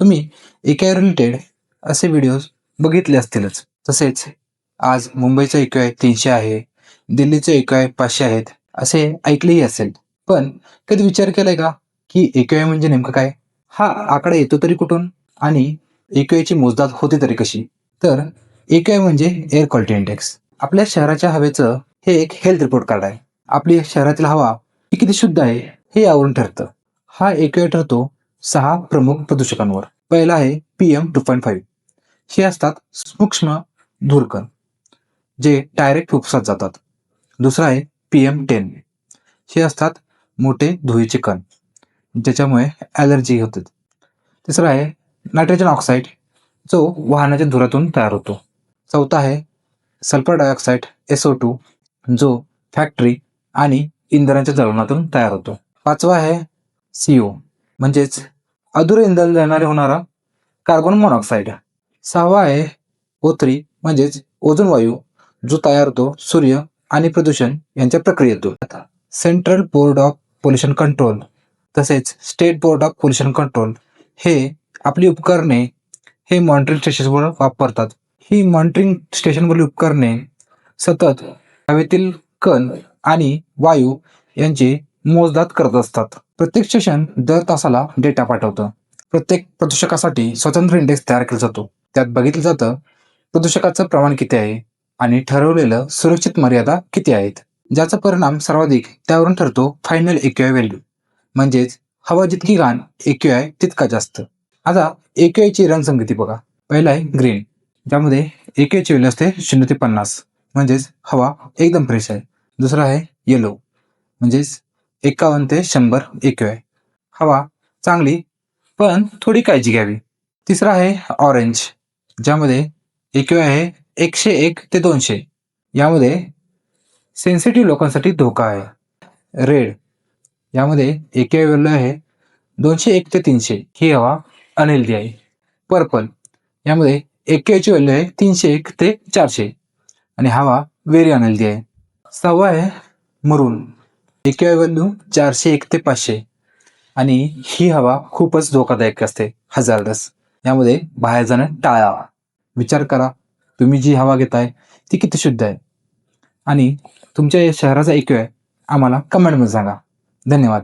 तुम्ही एका रिलेटेड असे व्हिडिओज बघितले असतीलच. तसेच आज मुंबईचं इक्यू आय तीनशे आहे दिल्लीचं इक्यू आहे पाचशे आहेत असे ऐकलेही असेल. पण कधी विचार केलाय का की AQI म्हणजे नेमकं काय? हा आकडा येतो तरी कुठून? आणि AQI ची मोजदाद होते तरी कशी? तर AQI म्हणजे एअर क्वालिटी इंडेक्स आपल्या शहराच्या हवेचं हे एक हेल्थ रिपोर्ट कार्ड आहे. आपली शहरातील हवा ही किती शुद्ध आहे हे यावरून ठरतं. हा AQI ठरतो सहा प्रमुख प्रदूषकांवर. पहिला आहे P M two point five हे असतात सूक्ष्म धूरकण जे डायरेक्ट फुफ्सात जातात. दुसरा आहे पी एम टेन हे असतात मोठे धुळीचे कण ज्याच्यामुळे ॲलर्जी होते. तिसरा आहे नायट्रोजन ऑक्साईड जो वाहनाच्या धुरातून तयार होतो. चौथा आहे sulphur dioxide S O two factory आणि इंधनाच्या जळवणातून तयार होतो. पाचवा आहे सीओ म्हणजेच अधुरे इंधन देणारे होणारा कार्बन मोनॉक्साईड सहावा आहे ओत्री म्हणजेच ओझोन वायू जो तयार होतो सूर्य आणि प्रदूषण यांच्या प्रक्रियेतून. आता central board of pollution control तसेच state board of pollution control हे आपली उपकरणे हे मॉनिटरिंग स्टेशनवर वापरतात. ही मॉनिटरिंग स्टेशनवरील उपकरणे सतत हवेतील कण आणि वायू यांची मोजदात करत असतात. प्रत्येक स्टेशन दर तासाला डेटा पाठवतं. प्रत्येक प्रदूषकासाठी स्वतंत्र इंडेक्स तयार केला जातो. त्यात बघितलं जातं प्रदूषकाचं प्रमाण किती आहे आणि ठरवलेलं सुरक्षित मर्यादा किती आहेत. ज्याचा परिणाम सर्वाधिक त्यावरून ठरतो फायनल एक्यूआय व्हॅल्यू म्हणजेच हवा जितकी घाण एक्यूआय तितका जास्त. आता AQI ची रंगसंगती बघा. पहिला आहे ग्रीन ज्यामध्ये AQI ची व्हॅल्यू असते शून्य ते पन्नास. म्हणजेच हवा एकदम फ्रेश आहे. दुसरा आहे येलो म्हणजेच एकावन्न ते शंभर AQI हवा चांगली पण थोडी काळजी घ्यावी. तिसरा आहे ऑरेंज ज्यामध्ये AQI आहे एकशे एक ते दोनशे. यामध्ये सेन्सिटिव्ह लोकांसाठी धोका आहे. रेड यामध्ये AQI व्हॅल्यू आहे दोनशे एक ते तीनशे. ही हवा अनहेल्दी आहे. पर्पल यामध्ये AQI ची व्हॅल्यू आहे तीनशे एक ते चारशे. आणि हवा व्हेरी अनहेल्दी आहे. सहावा आहे मरून AQI व्हॅल्यू चारशे एक ते पाचशे. आणि ही हवा खूपच धोकादायक असते हजारदस यामध्ये बाहेर जाणं टाळावा. विचार करा तुम्ही जी हवा घेताय ती किती शुद्ध आहे. आणि तुमच्या या शहराचा ऐकू आहे आम्हाला कमेंटमध्ये सांगा. धन्यवाद.